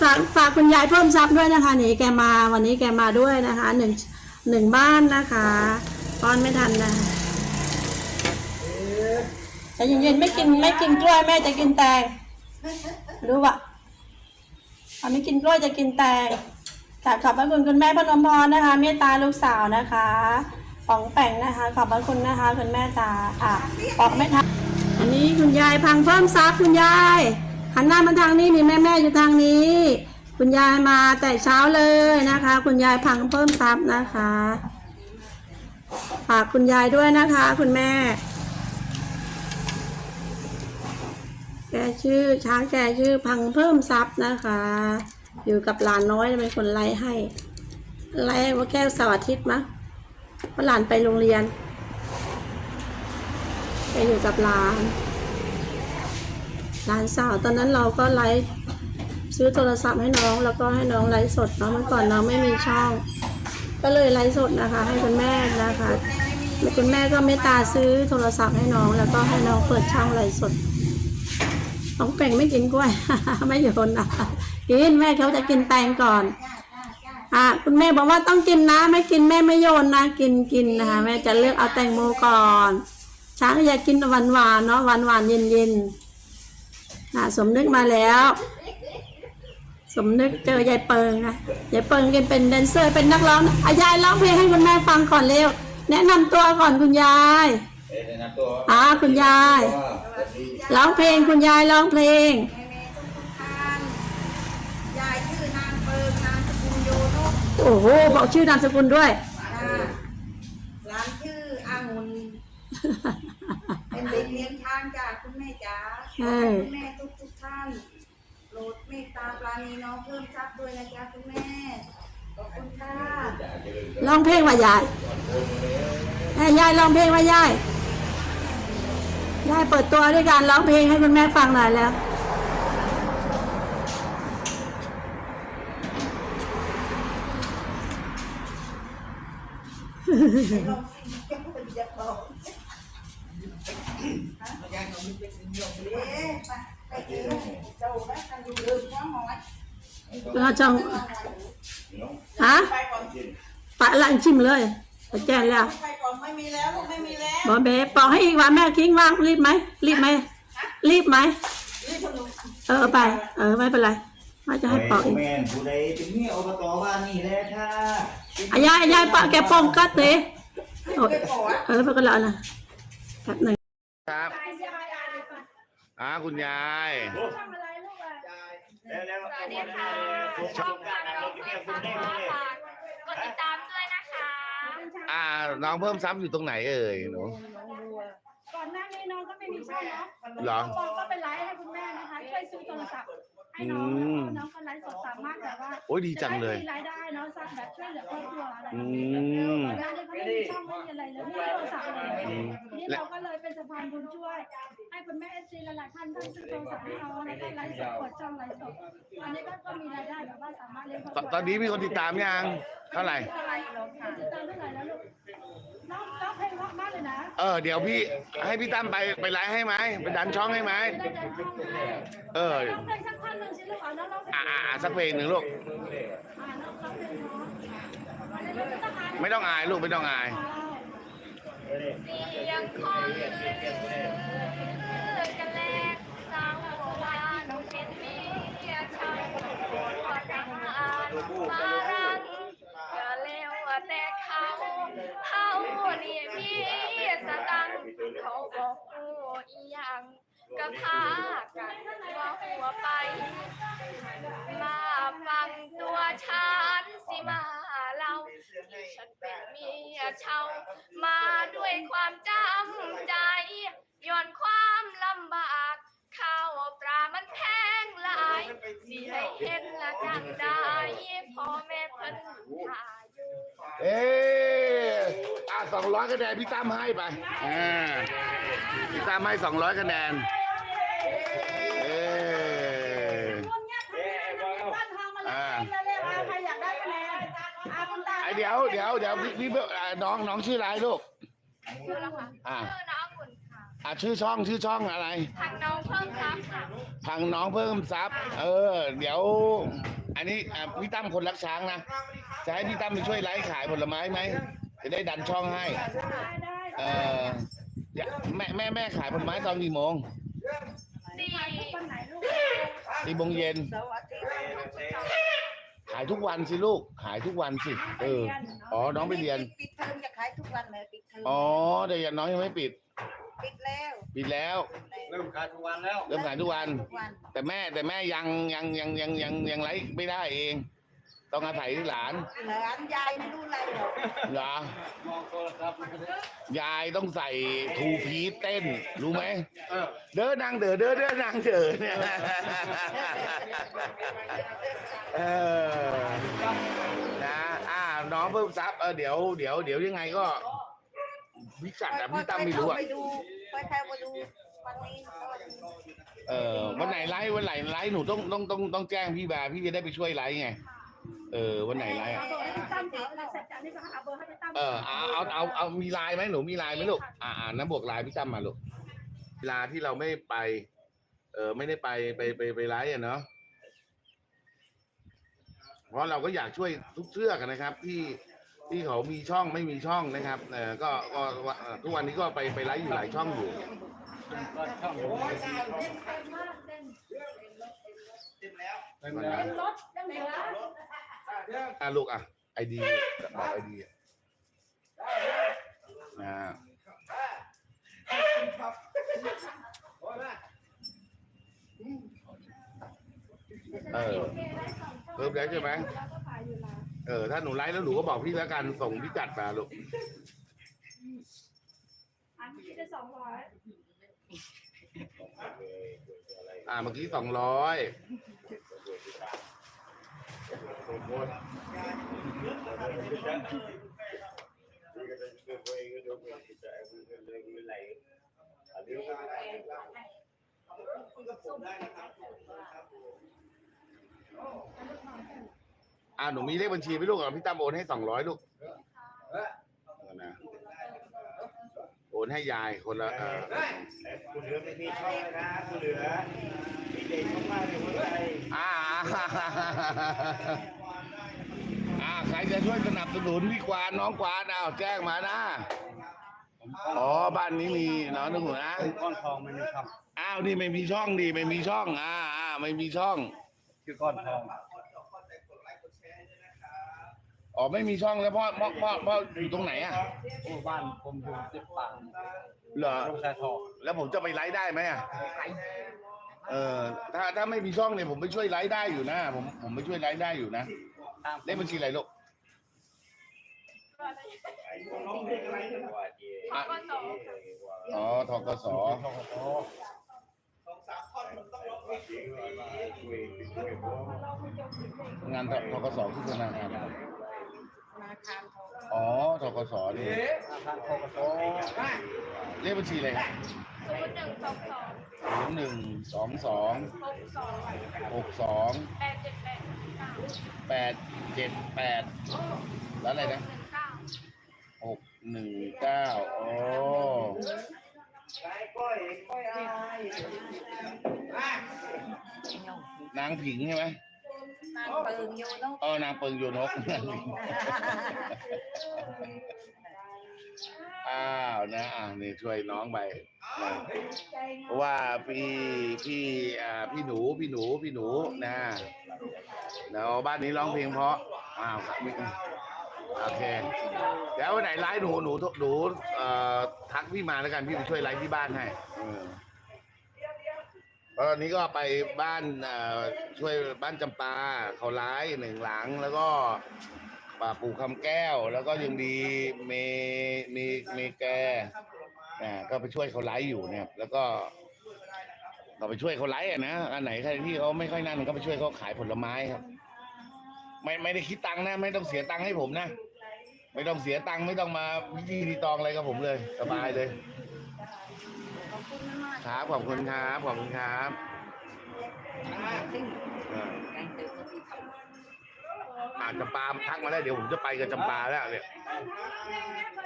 ฝากฝากคุณยายเพิ่มทรัพย์ด้วยนะคะนี่แกมาวันนี้แกมาด้วยนะคะหนึ่งหนึ่งบ้านนะคะป้อนไม่ทันนะใจเย็นๆไม่กินไม่กินกล้วยแม่จะกินแตงรู้ปะอะไม่กินกล้วยจะกินแตงกราบขอบพระคุณคุณแม่พนมพรนะคะ เมตตาลูกสาวนะคะปองแป่งนะคะ ขอบพระคุณนะคะคุณแม่ตาอะปอกไม่ทันอันนี้คุณยายพังเพิ่มทรัพย์คุณยาย หันหน้ามาทางนี้นี่แม่แม่ๆอยู่ทางนี้ คุณยายมาแต่เช้าเลยนะคะ คุณยายพังเพิ่มทรัพย์นะคะฝากคุณยายด้วยนะคะ คุณแม่ แกชื่อช้างแกชื่อพังเพิ่มทรัพย์นะคะ อยู่กับหลานน้อยเป็นคนไล่ให้ไล่ว่าแก้วเสาร์อาทิตย์มั้งเพราะหลานไปโรงเรียนแกอยู่กับหลาน หลานสาวตอนนั้นเราก็ไลฟ์ซื้อโทรศัพท์ให้น้องแล้วก็ให้น้องไลฟ์สดเนาะเมื่อก่อนน้องไม่มีช่อง ก็เลยไลฟ์สดนะคะ ให้คุณแม่นะคะแล้วคุณแม่ก็เมตตาซื้อโทรศัพท์ให้น้อง แล้วก็ให้น้องเปิดช่องไลฟ์สดน้องแป่งไม่กินกล้วย ไม่โยนนะกินแม่เขาจะกินแตงก่อนอะคุณแม่บอกว่าต้องกินนะ ไม่กินแม่ไม่โยนนะกินกินนะคะแม่จะเลือกเอาแตงโมก่อน ช้างอยากกินหวานหวานเนาะหวานหวานเย็นเย็น ๆน่ะสมนึกมาแล้ว สมนึกเจอยายเปิงนะยายเปิงกันเป็นแดนเซอร์เป็นนักร้องอายายร้องเพลงให้คุณแม่ฟังก่อนเร็ว แนะนำตัวก่อนคุณยายเอ๊ะแนะนำตัวอ่าคุณยาย ว่าสวัสดีร้องเพลงคุณยายร้องเพลง แม่แม่ทุกทุกท่านยายชื่อนางเปิงนามสกุลโยนกโอ้โหบอกชื่อนามสกุลด้วย จ้าร้านชื่ออางุน เป็นเด็กเลี้ยงช้างจากคุณแม่จ๋าใช่ คุณแม่ทุกทุกท่านโปรดเมตตาปราณีน้องเพิ่มทรัพย์ด้วยนะจ๊ะคุณแม่ ขอบคุณค่ะร้องเพลงว่ายายแม่ยายร้องเพลงว่ายาย ยายเปิดตัวด้วยการร้องเพลงให้คุณแม่ฟังหน่อยแล้วเอ๊ะไป เองเจ้าแล้วกันอยู่เดิมน้องหมอยเราจังฮะปะละชิมเลยไปแจ้งแล้วไปก่อนไม่มีแล้วลูกไม่มีแล้วบอเบปอกให้อีกว่าแม่ทิ้งว่างรีบไหมรีบไหมรีบไหมรีบพนุเออเอาไป เออไม่เป็นไรว่าจะให้ปอกอีกแม่นผู้ใดเป็นเมียอบตบ้านนี่แหละค่ะอายายอายายปอกแกปองกัดเตะโอ้ยไปก่อนเออไปก็แล้วนะแป๊บหนึ่งครับ อ่าคุณยายแล้วแล้วสวัสดีค่ะช่องการเราจะเรียกคุณแม่เลยกดติดตามด้วยนะคะอ่า น้องเพิ่มซ้ำอยู่ตรงไหนเอ่ยหนู ก่อนหน้านี้น้องก็ไม่มีช่องเนาะเหรอ น้องก็เป็นไลฟ์ให้คุณแม่นะคะช่วยซื้อโทรศัพท์ให้น้องอืม น้องก็ไลฟ์สดสามารถแบบว่าโอ้ยดีจังเลย จะได้มีรายได้เนาะสร้างแบบช่วยเหลือครอบครัวอะไรอืแบบนี้มก่อนหน้านี้เขาไม่มีช่องไม่มีอะไรเลยไม่มีโทรศัพท์เลยอืม ทีนี้เราก็เลยเป็นสะพานบุญช่วยให้ คุณแม่เอซีหลายๆท่านท่านซื้อโทรศัพท์ให้เราแล้วก็ไลฟ์สดเปิดช่องไลฟ์สดอันนี้ก็ก็มีรายได้แบบว่าสามารถเลี้ยงครอบตครัวตอนนี้มีคนติดตามยังเท่าไหร่ติดตามเท่าไหร่แล้วลูกน้องร้องเพลงเพราะมากเลยนะเออเดี๋ยวพี่ให้พี่ตั้มไปไปไลฟ์ให้ไหมไปดันช่องให้ไหมได้ดันช่องให้เออร้องเพลงสักท่อนหนึ่งสิลูกเอาน้องร้องเพลงอ่าอ่าอ่าสักเพลงหนึ่งลูกอ่าน้องร้องเพลงเนาะอันนี้ไม่ต้องอ่านไม่ต้องอายลูกไม่ต้องอาย เสียงของลือ กันแลกสาววาน้องเป็นเมียชายขอทหารมารังอย่าเลวแต่เขาเขานี่มีสตังค์เขาบอกโอ้อีหยังก็พากันว่าหัวไป มาฟังตัวฉันสิมาเล่าที่ฉันเป็นเมียเช่ามาด้วยความจำใจ เอ๊ะอะสองร้อยคะแนนพี่ตั้มให้ไปอ่าพี่ตั้มให้สองร้อยคะแนนเอ๊ะคนเนี้ยทำงานนะบ้านทางมาเลยเร็วๆเอาใครอยากได้คะแนนอาคุณตาไอเดี๋ยวเดี๋ยวเดี๋ยวพี่พี่อ่าน้องน้องชื่ออะไรลูก ชื่อละค่ะอ่า ชื่อน้อง องุ่นค่ะอะชื่อช่องชื่อช่องอะไรทางน้องเพิ่มทรัพย์ค่ะพังน้องเพิ่มทรัพย์ เออ เดี๋ยว อันนี้อะพี่ตั้มคนรักช้างนะจะให้พี่ตั้มไปช่วยไลฟ์ขายผลไม้ไหมจะได้ดันช่องให้เอออย่าแม่แม่แม่ขายผลไม้ตอนกี่โมงสี่สี่โมงเย็น ขายทุกวันสิลูก ขายทุกวันสิ เออ อ๋อ น้องไปเรียน ปิดเทอมจะขายทุกวันเลยปิดเทอมอ๋อแต่ยังน้องยังไม่ปิด ปิดแล้วปิดแล้ว เริ่มขายทุกวันแล้ว เริ่มขายทุกวัน ทุกวันแต่แม่แต่แม่ยังยังยังยังยังยังไลฟ์ไม่ได้เอง ต้องอาศัยหลานหลานยายไม่รู้อะไรหรอกเหรอมองโทรศัพท์ยายต้องใส่ทูพีซเต้น รู้ไหมเออเด้อนางเด้อเด้อเด้อนางเด้อเนี่ยเออนะอ่าน้องเพิ่มซับเออเดี๋ยวเดี๋ยวเดี๋ยวยังไงก็ พิกัดอะพี่ตั้มไม่รู้อะไปดูไปเข้าไปดูวันนี้ก็เออวันไหนไลฟ์วันไหนไลฟ์หนูต้องต้องต้องต้องแจ้งพี่บาพี่จะได้ไปช่วยไลฟ์ไงเออวันไหนไลฟ์อะเอาเบอร์ให้พี่ตั้มเดี๋ยวเราเสร็จจากนี้ก็เอาเบอร์ให้พี่ตั้มเออเอาเอาเอาเอามีไลน์ไหมหนูมีไลน์ไหมลูกอ่าอ่าน้ำบวกไลน์พี่ตั้มมาลูกเวลาที่เราไม่ไป เออไม่ได้ไปไปไปไปไลฟ์อะเนาะเพราะเราก็อยากช่วยทุกเชือกอะนะครับ ที่ ที่เขามีช่องไม่มีช่องนะครับเออก็ก็เอ่อทุกวันนี้ก็ไปไปไลฟ์อยู่หลายช่องอยู่ ก็ช่องผมเป็นรถยังเหลืออะลูกอะไอดีบอกไอดีนะเออเพิ่มแล้วใช่ไหม แล้วก็ขายอยู่แล้ว เออถ้าหนูไลฟ์แล้วหนูก็บอกพี่แล้วกันส่งพิกัดมาลูกอันที่ได้สองร้อยอ่าเมื่อกี้สองร้อย อ่าหนูมีเลขบัญชีไหมลูกอะพี่ตั้มโอนให้สองร้อยลูกเอานะโอนให้ยายคนละเออคุณเหลือไม่มีช่องเลยนะคุณเหลือมีเด็กเข้ามาในหัวใจอ่าอ่าใครจะช่วยสนับสนุนพี่กวานน้องกวานเอาแจ้งมานะอ๋อบ้านนี้มีน้องนึกหัวนะก้อนทองไม่มีช่องอ้าวนี่ไม่มีช่องดีไม่มีช่องอ่าอ่าไม่มีช่อง คือก้อนทอง อ๋อไม่มีช่องแล้วพ่อพ่อพ่อพ่ออยู่ตรงไหนอะโอ้บ้านผมอยู่ที่ปากเหรอตรงชายทองแล้วผมจะไปไลฟ์ได้ไหมอะเออถ้าถ้าไม่มีช่องเนี่ยผมไปช่วยไลฟ์ได้อยู่นะผมผมไปช่วยไลฟ์ได้อยู่นะตามเลขบัญชีอะไรลูกทกสอ๋อทกสงานทกสคือธนาคาร อะไรธนาคารทองอ๋อทกสนี่ทางโคกโซเลขบัญชีอะไรศูนย์หนึ่งสองสองศูนย์หนึ่งสองสองหกสองหกสองแปดเจ็ดแปดเก้าแปดเจ็ดแปดแล้วอะไรนะหนึ่งเก้าหกหนึ่งเก้าโอ้ก้อยก้อยอายนางผิงใช่ไหมนาง เปิงอยู่เนาะอ๋อนางเปิงโยนก อ้าวนะอ่านี่ช่วยน้องไปนะเพราะว่าพี่พี่อ่าพี่หนูพี่หนูพี่หนูนะแล้วบ้านนี้ร้องเพลงเพราะอ้าวครับโอเคเดี๋ยววันไหนไลฟ์หนูหนูหนูเอ่อทักพี่มาแล้วกันพี่ไปช่วยไลฟ์ที่บ้านให้เออ ตอนนี้ก็ไปบ้านช่วยบ้านจำปาเขาไลฟ์หนึ่งหลังแล้วก็ป่าปู่คำแก้ว แล้วก็ยังมีเมเมเมแกนะก็ไปช่วยเขาไลฟ์อยู่เนี่ยแล้วก็ก็ไปช่วยเขาไลฟ์นะอันไหนใครที่เขาไม่ค่อยนั่นก็ไปช่วยเขาขายผลไม้ครับ ไม่ไม่ได้คิดตังค์นะ ไม่ต้องเสียตังค์ให้ผมนะ ไม่ต้องเสียตังค์ไม่ต้องมาพิธีรีตองอะไรกับผมเลย สบายเลย คุณมากครับขอบคุณครับขอบคุณครับๆซึ่งเออแกงเติมก็ที่ทำอาจจะปาทักมาแล้วเดี๋ยวผมจะไปกับจำปาแล้วเนี่ย